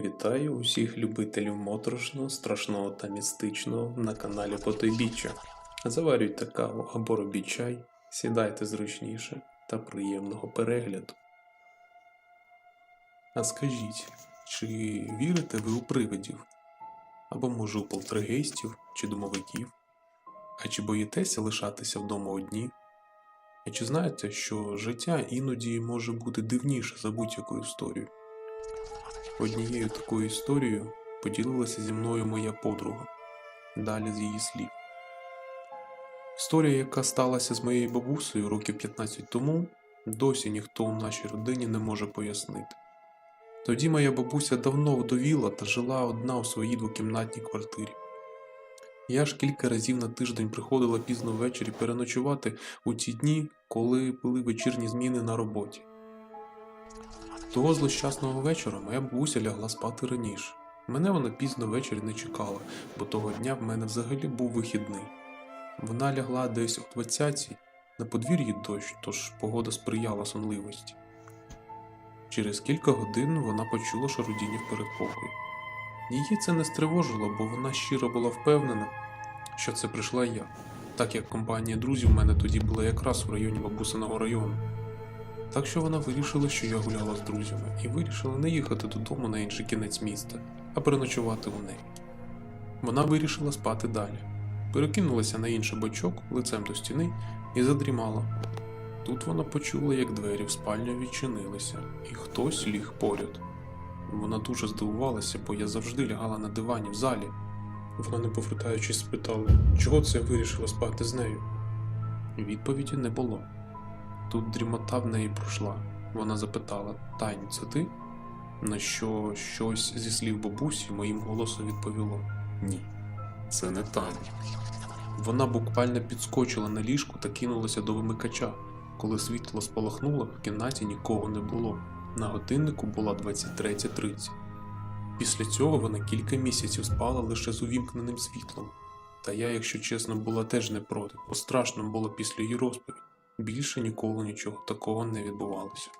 Вітаю усіх любителів моторошного, страшного та містичного на каналі Потойбіччя. Заварюйте каву або робіть чай, сідайте зручніше та приємного перегляду. А скажіть, чи вірите ви у привидів? Або може у полтергейстів чи домовиків? А чи боїтеся лишатися вдома одні? А чи знаєте, що життя іноді може бути дивніше за будь-яку історію? Однією такою історією поділилася зі мною моя подруга. Далі з її слів. Історія, яка сталася з моєю бабусею років 15 тому, досі ніхто у нашій родині не може пояснити. Тоді моя бабуся давно вдовіла та жила одна у своїй двокімнатній квартирі. Я ж кілька разів на тиждень приходила пізно ввечері переночувати у ті дні, коли були вечірні зміни на роботі. Того злощасного вечора моя бабуся лягла спати раніше. Мене вона пізно ввечері не чекала, бо того дня в мене взагалі був вихідний. Вона лягла десь о 20-й, на подвір'ї дощ, тож погода сприяла сонливості. Через кілька годин вона почула шарудіння в передпокої. Її це не стривожило, бо вона щиро була впевнена, що це прийшла я, так як компанія друзів в мене тоді була якраз в районі бабусиного району. Так що вона вирішила, що я гуляла з друзями, і вирішила не їхати додому на інший кінець міста, а переночувати у неї. Вона вирішила спати далі, перекинулася на інший бочок лицем до стіни і задрімала. Тут вона почула, як двері в спальню відчинилися, і хтось ліг поряд. Вона дуже здивувалася, бо я завжди лягала на дивані в залі. Вона, не повертаючись, спитала, чого це я вирішила спати з нею. Відповіді не було. Тут дрімота в неї пройшла. Вона запитала: Тань, це ти? На що щось зі слів бабусі моїм голосом відповіло: Ні, це не Таня. Вона буквально підскочила на ліжку та кинулася до вимикача. Коли світло спалахнуло, в кімнаті нікого не було. На годиннику була 23.30. Після цього вона кілька місяців спала лише з увімкненим світлом. Та я, якщо чесно, була теж не проти, бо страшно було після її розповіді. Більше ніколи нічого такого не відбувалося.